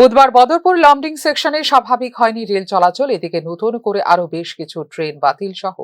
বুধবার বদরপুর লমডিং সেকশনে স্বাভাবিক হয়নি রেল চলাচল, এদিকে নতুন করে আরও বেশ কিছু ট্রেন বাতিল সহ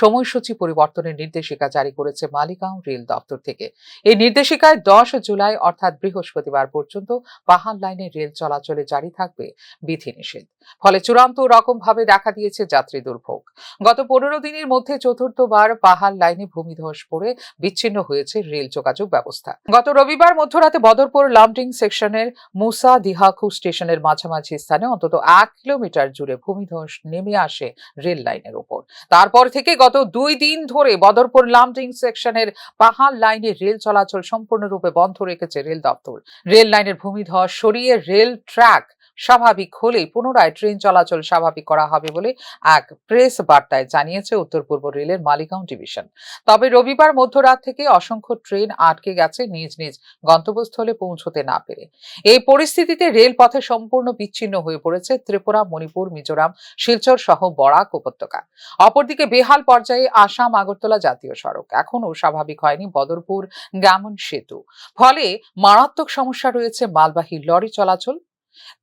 সময়সূচি পরিবর্তনের নির্দেশিকা জারি করেছে মালিগাঁও রেল দপ্তর থেকে। এই নির্দেশিকায় দশ জুলাই অর্থাৎ বৃহস্পতিবার পর্যন্ত পাহাড় লাইনে রেল চলাচলে জারি থাকবে বিধিনিষেধ। ফলে চূড়ান্ত রকমভাবে দেখা দিয়েছে যাত্রী দুর্ভোগ। গত পনেরো দিনের মধ্যে চতুর্থবার পাহাড় লাইনে ভূমিধস পড়ে বিচ্ছিন্ন হয়েছে রেল যোগাযোগ ব্যবস্থা। গত রবিবার মধ্যরাতে বদরপুর লামডিং সেকশনের মুসা দিহাখু স্টেশনের মাঝামাঝি স্থানে অন্তত এক কিলোমিটার জুড়ে ভূমিধ্বস নেমে আসে রেল লাইনের উপর তারপর থেকে গত দুই দিন ধরে বদরপুর লামডিং সেকশনের পাহাড় লাইনে রেল চলাচল সম্পূর্ণরূপে বন্ধ রেখেছে রেল দপ্তর। রেল লাইনের ভূমিধস সরিয়ে রেল ট্র্যাক স্বাভাবিক হলেই পুনরায় ট্রেন চলাচল স্বাভাবিক করা হবে বলে এক প্রেস বার্তায় জানিয়েছে উত্তর পূর্ব রেলের মালিগাঁও ডিভিশন। তবে রবিবার মধ্যরাত থেকে অসংখ্য ট্রেন আটকে গেছে নিজ নিজ গন্তব্যস্থলে পৌঁছতে না পেরে। এই পরিস্থিতিতে রেলপথে সম্পূর্ণ বিচ্ছিন্ন হয়ে পড়েছে ত্রিপুরা, মণিপুর, মিজোরাম, শিলচর সহ বরাক উপত্যকা। অপরদিকে বেহাল পর্যায়ে আসাম, আগরতলা জাতীয় সড়ক এখনও স্বাভাবিক হয়নি বদরপুর, গ্যামন সেতু। ফলে মারাত্মক সমস্যা রয়েছে মালবাহী লরি চলাচল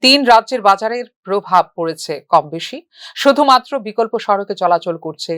তিন রাজ্যের বাজারের প্রভাব পড়েছে কম বেশি শুধুমাত্র বিকল্প সড়কে চলাচল করছে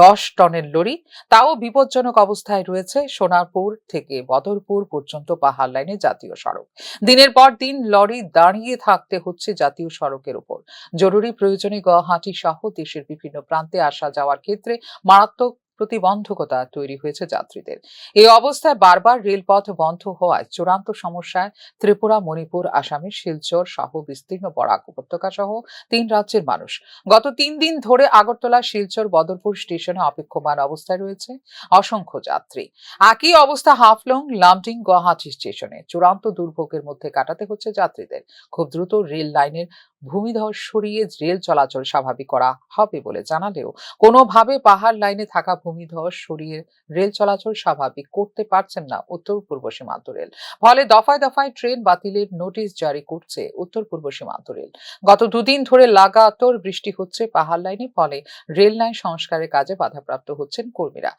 দশ টনের লরি, তাও বিপজ্জনক অবস্থায় রয়েছে সোনারপুর থেকে বদরপুর পর্যন্ত পাহাড় লাইনে জাতীয় সড়ক। দিনের পর দিন লরি দাঁড়িয়ে থাকতে হচ্ছে জাতীয় সড়কের উপর জরুরি প্রয়োজনে গুয়াহাটি সহ দেশের বিভিন্ন প্রান্তে আসা যাওয়ার ক্ষেত্রে মারাত্মক প্রতিবন্ধকতা তৈরি হয়েছে যাত্রীদের। এই অবস্থায় বারবার রেলপথ বন্ধ হওয়ায় চূড়ান্ত সমস্যায় ত্রিপুরা, মণিপুর আসামের শিলচর সহ বিস্তীর্ণ বরাক উপত্যকা সহ তিন রাজ্যের মানুষ। গত তিন দিন ধরে আগরতলা, শিলচর, বদরপুর স্টেশনে অপেক্ষমান অবস্থায় রয়েছে অসংখ্য যাত্রী। একই অবস্থা হাফলং, লামডিং, গুয়াহাটি স্টেশনে। চূড়ান্ত দুর্ভোগের মধ্যে কাটাতে হচ্ছে যাত্রীদের। খুব দ্রুত রেল লাইনের ভূমিধস সরিয়ে রেল চলাচল স্বাভাবিক করা হবে বলে জানালেও কোনোভাবে পাহাড় লাইনে থাকা ভূমিধস সরিয়ে রেল চলাচল স্বাভাবিক করতে পারছেন না উত্তর পূর্ব সীমান্ত রেল। ফলে দফায় দফায় ট্রেন বাতিলের নোটিশ জারি করছে উত্তর পূর্ব সীমান্ত রেল। গত দুদিন ধরে লাগাতর বৃষ্টি হচ্ছে পাহাড় লাইনে, ফলে রেল লাইন সংস্কারের কাজে বাধাপ্রাপ্ত হচ্ছেন কর্মীরা।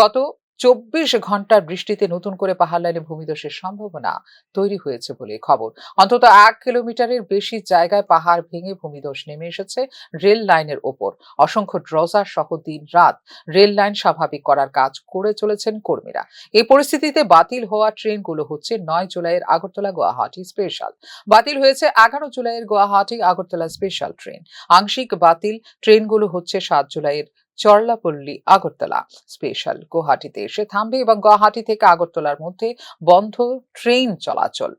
গত চব্বিশ ঘণ্টার বৃষ্টিতে নতুন করে পাহাড় লাইনে ভূমিধসের সম্ভাবনা তৈরি হয়েছে বলে খবর। অন্তত এক কিলোমিটারের বেশি জায়গায় পাহাড় ভেঙে ভূমিধস নেমে এসেছে রেল লাইনের ওপর। অসংখ্য ড্রজার সহ দিন রাত রেল লাইন স্বাভাবিক করার কাজ করে চলেছেন কর্মীরা। এই পরিস্থিতিতে বাতিল হওয়া ট্রেনগুলো হচ্ছে নয় জুলাইয়ের আগরতলা গুয়াহাটি স্পেশাল। বাতিল হয়েছে এগারো জুলাইয়ের গুয়াহাটি আগরতলা স্পেশাল ট্রেন। আংশিক বাতিল ট্রেনগুলো হচ্ছে সাত জুলাইয়ের চরলাপল্লী, আগরতলা। স্পেশাল গুয়াহাটিতে এসে থামবে এবং গুয়াহাটি থেকে আগরতলার মধ্যে বন্ধ ট্রেন চলাচল।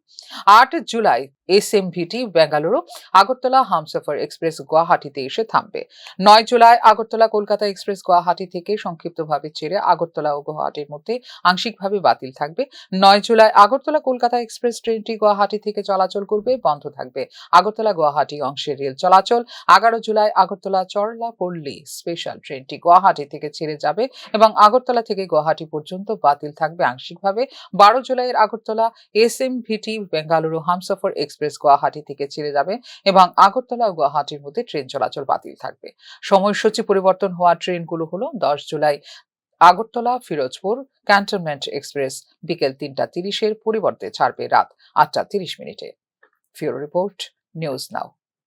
আট July S M VT Bengaluru Agartala Humsafar express গুয়াহাটিতে এসে থামবে। নয় জুলাই আগরতলা কলকাতা এক্সপ্রেস, গুয়াহাটি থেকে সংক্ষিপ্তভাবে ছেড়ে আগরতলা ও গুয়াহাটির মধ্যে আংশিকভাবে বাতিল থাকবে। নয় জুলাই আগরতলা কলকাতা এক্সপ্রেস ট্রেনটি গুয়াহাটি থেকে চলাচল করবে, বন্ধ থাকবে। আগরতলা গুয়াহাটি অংশের রেল চলাচল, এগারো জুলাই আগরতলা চরলা পল্লী স্পেশাল ট্রেনটি গুয়াহাটি থেকে ছেড়ে যাবে এবং আগরতলা থেকে গুয়াহাটি পর্যন্ত বাতিল থাকবে আংশিকভাবে। বারো জুলাইয়ের Agartala S M VT Bengaluru Humsafar express Guwahati থেকে ছেড়ে যাবে এবং আগরতলা ও গুয়াহাটির মধ্যে ট্রেন চলাচল বাতিল থাকবে। সময়সূচি পরিবর্তন হওয়া ট্রেনগুলো হলো দশ July Agartala, Ferozepur, cantonment express, বিকেল তিনটা তিরিশের পরিবর্তে ছাড়বে রাত আটটা তিরিশ মিনিটে। ফিরো রিপোর্ট, নিউজ নাও।